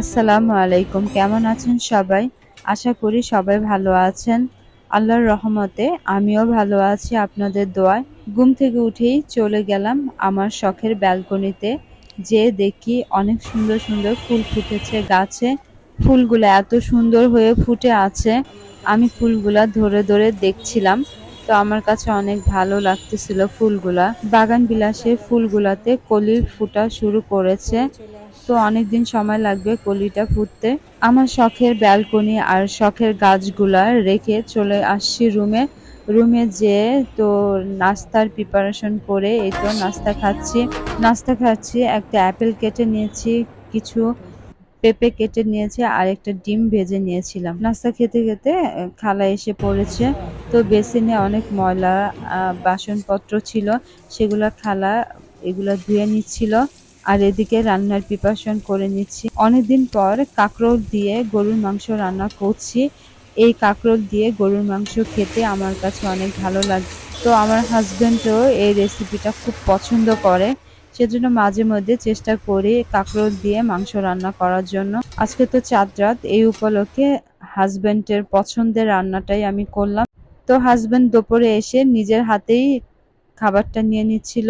আসসালামু আলাইকুম, কেমন আছেন সবাই? আশা করি সবাই ভালো আছেন। আল্লাহর রহমতে আমিও ভালো আছি আপনাদের দোয়ায়। ঘুম থেকে উঠেই চলে গেলাম আমার শখের ব্যালকনিতে, যে দেখি অনেক সুন্দর সুন্দর ফুল ফুটেছে গাছে। ফুলগুলো এত সুন্দর হয়ে ফুটে আছে। আমি ফুলগুলা ধরে ধরে দেখছিলাম, তো আমার কাছে অনেক ভালো লাগতেছিল ফুলগুলা। বাগান বিলাসে ফুলগুলাতে কলির ফুটা শুরু করেছে, তো অনেক দিন সময় লাগবে কলিটা ফুটতে। আমার শখের ব্যালকনি আর শখের গাছগুলা রেখে চলে আসছি রুমে। রুমে যেয়ে তো নাস্তার প্রিপারেশন করে এই তো নাস্তা খাচ্ছি। নাস্তা খাচ্ছি, একটা অ্যাপেল কেটে নিয়েছি, কিছু পেঁপে কেটে নিয়েছি, আর একটা ডিম ভেজে নিয়েছিলাম। নাস্তা খেতে খেতে খালা এসে পড়েছে। তো বেসিনে অনেক ময়লা বাসনপত্র ছিল, সেগুলো খালা এগুলো ধুয়ে নিচ্ছিল, আর এদিকে রান্নার প্রিপারেশন করে নিচ্ছি। অনেকদিন পর কাঁকরোল দিয়ে গরুর মাংস রান্না করছি। এই কাঁকরোল দিয়ে গরুর মাংস খেতে আমার কাছে অনেক ভালো লাগে। তো আমার হাজব্যান্ডও এই রেসিপিটা খুব পছন্দ করে। সেজন্য মাঝে মধ্যে চেষ্টা করি কাঁকরোল দিয়ে মাংস রান্না করার জন্য। আজকে তো চাঁদ রাত, এই উপলক্ষে হাজবেন্ডের পছন্দের রান্নাটাই আমি করলাম। তো হাজবেন্ড দুপুরে এসে নিজের হাতেই খাবারটা নিয়ে নিচ্ছিল।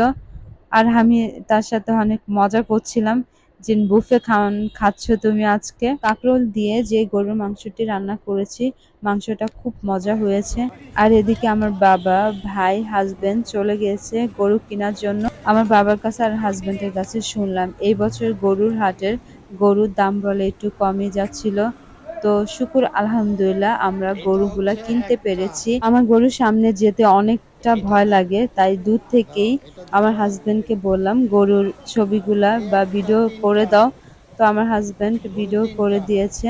আর আমি তার সাথে অনেক মজা করছিলাম যে, বুফে খাওয়ান খাচ্ছ তুমি আজকে? কাঁকরোল দিয়ে যে গরুর মাংসটি রান্না করেছি, মাংসটা খুব মজা হয়েছে। আর এদিকে আমার বাবা, ভাই, হাজবেন্ড চলে গেছে গরু কেনার জন্য। আমার বাবার কাছে আর হাজবেন্ডের কাছে শুনলাম এই বছর গরুর হাটের গরুর দাম বলে একটু কমে যাচ্ছিল। তো শুকুর আলহামদুলিল্লাহ আমরা গরুগুলা কিনতে পেরেছি। আমার গরুর সামনে যেতে অনেকটা ভয় লাগে তাই দূর থেকেই আমার হাজবেন্ডকে বললাম গরুর ছবিগুলা বা ভিডিও করে দাও। তো আমার হাজবেন্ড ভিডিও করে দিয়েছে।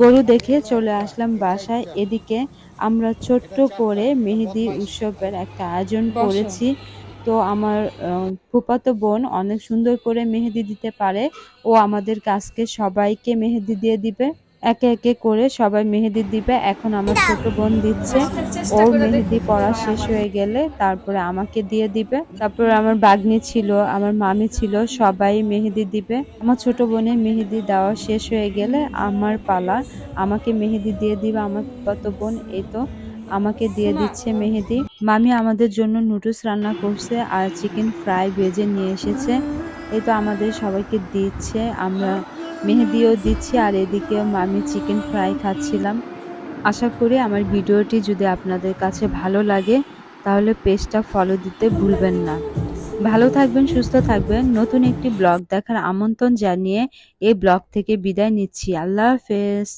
গরু দেখে চলে আসলাম বাসায়। এদিকে আমরা ছোট্ট করে মেহেদি উৎসবের একটা আয়োজন করেছি। তো আমার ফুফাতো বোন অনেক সুন্দর করে মেহেদি দিতে পারে। ও আমাদের কাছকে সবাইকে মেহেদি দিয়ে দিবে। একে একে করে সবাই মেহেদি দিবে। এখন আমার ছোট বোন দিচ্ছে। ওর মেহেদি পড়া শেষ হয়ে গেলে তারপরে আমাকে দিয়ে দিবে। তারপরে আমার বাগনি ছিল, আমার মামি ছিল, সবাই মেহেদি দিবে। আমার ছোট বোনের মেহেদি দেওয়া শেষ হয়ে গেলে আমার পালা। আমাকে মেহেদি দিয়ে দিবে আমার কত বোন, এই তো। আমাকে দিয়ে দিচ্ছে মেহেদি। মামি আমাদের জন্য নুডলস রান্না করছে আর চিকেন ফ্রাই ভেজে নিয়ে এসেছে। এই তো আমাদের সবাইকে দিচ্ছে। আমরা মেহেদিও দিচ্ছি আর এদিকে মামি চিকেন ফ্রাই খাচ্ছিলাম। আশা করি আমার ভিডিওটি যদি আপনাদের কাছে ভালো লাগে তাহলে পেজটা ফলো দিতে ভুলবেন না। ভালো থাকবেন সুস্থ থাকবেন। নতুন একটি ব্লগ দেখার আমন্ত্রণ জানিয়ে এই ব্লগ থেকে বিদায় নিচ্ছি। আল্লাহ হাফেজ।